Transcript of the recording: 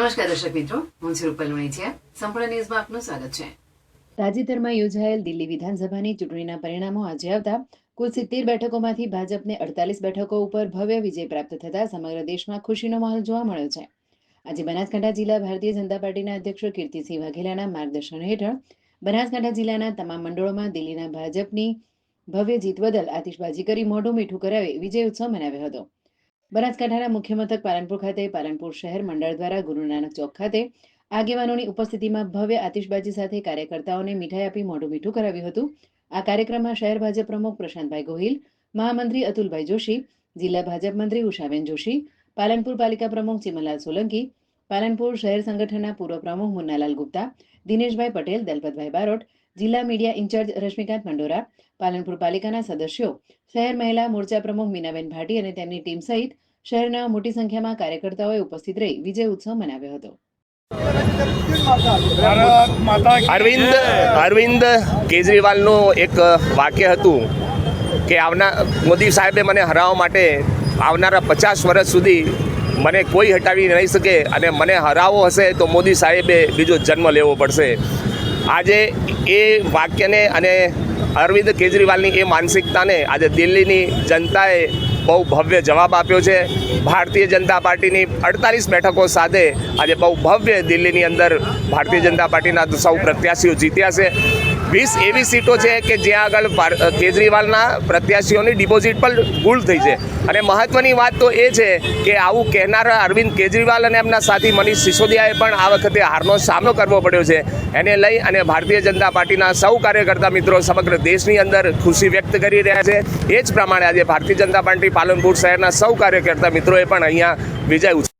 નમસ્કાર દર્શક મિત્રો, હું છું રૂપલ સંપૂર્ણ ન્યૂઝમાં આપનું સ્વાગત છે. તાજેતરમાં યોજાયેલ દિલ્હી વિધાનસભાની ચૂંટણીના પરિણામો આજે આવતા કુલ સિત્તેર બેઠકોમાંથી ભાજપને અડતાલીસ બેઠકો ઉપર ભવ્ય વિજય પ્રાપ્ત થતા સમગ્ર દેશમાં ખુશીનો માહોલ જોવા મળ્યો છે. આજે બનાસકાંઠા જિલ્લા ભારતીય જનતા પાર્ટીના અધ્યક્ષ કીર્તિસિંહ વાઘેલાના માર્ગદર્શન હેઠળ બનાસકાંઠા જિલ્લાના તમામ મંડળોમાં દિલ્હીના ભાજપની ભવ્ય જીત બદલ આતિશબાજી કરી મોઢું મીઠું કરાવી વિજય ઉત્સવ મનાવ્યો હતો. બનાસકાંઠાના મુખ્ય મથક પાલનપુર ખાતે પાલનપુર શહેર મંડળ દ્વારા ગુરુ ચોક ખાતે આગેવાનોની ઉપસ્થિતિમાં ભવ્ય આતિશબાજી સાથે કાર્યકર્તાઓને મીઠાઈ આપી મોઢું મીઠું કરાવ્યું હતું. આ કાર્યક્રમમાં શહેર ભાજપ પ્રમુખ પ્રશાંતભાઈ ગોહિલ, મહામંત્રી અતુલભાઈ જોશી, જિલ્લા ભાજપ મંત્રી ઉષાબેન જોશી, પાલનપુર પાલિકા પ્રમુખ ચિમનલાલ સોલંકી, પાલનપુર શહેર સંગઠનના પૂર્વ પ્રમુખ મુન્નાલાલ ગુપ્તા, દિનેશભાઈ પટેલ, દલપતભાઈ બારોટ જિલ્લા મીડિયા ઇન્ચાર્જ રશ્મિકાંત મંડોરા, પાલનપુર પાલિકાના સદસ્યો, શહેર મહિલા મોરચા પ્રમુખ મીનાબેન ભાટી અને તેમની ટીમ સહિત શહેરના મોટી સંખ્યામાં કાર્યકર્તાઓએ ઉપસ્થિત રહી વિજય ઉત્સવ મનાવ્યો હતો. અરવિંદ અરવિંદ કેજરીવાલનું એક વાક્ય હતું કે આવના મોદી સાહેબે મને હરાવવા માટે આવનારા પચાસ વર્ષ સુધી મને કોઈ હટાવી નહીં શકે અને મને હરાવો હશે તો મોદી સાહેબે બીજો જન્મ લેવો પડશે. આજે એ વાક્યને અને અરવિંદ કેજરીવાલની એ માનસિકતાને આજે દિલ્હીની જનતાએ બહુ ભવ્ય જવાબ આપ્યો છે. ભારતીય જનતા પાર્ટીની અડતાલીસ બેઠકો સાથે આજે બહુ ભવ્ય દિલ્હીની અંદર ભારતીય જનતા પાર્ટીના સૌ પ્રત્યાશીઓ જીત્યા છે. વીસ એવી સીટો છે કે જ્યાં આગળ કેજરીવાલના પ્રત્યાશીઓની ડિપોઝિટ પણ ગુલ થઈ છે. અને મહત્વની વાત તો એ છે કે આવું કહેનારા અરવિંદ કેજરીવાલ અને એમના સાથી મનીષ સિસોદિયાએ પણ આ વખતે હારનો સામનો કરવો પડ્યો છે. એને લઈ અને ભારતીય જનતા પાર્ટીના સૌ કાર્યકર્તા મિત્રો સમગ્ર દેશની અંદર ખુશી વ્યક્ત કરી રહ્યા છે. એ જ પ્રમાણે આજે ભારતીય જનતા પાર્ટી કરી પાલનપુર શહેરના સૌ કાર્યકર્તા મિત્રોએ પણ અહીંયા વિજય ઉછળ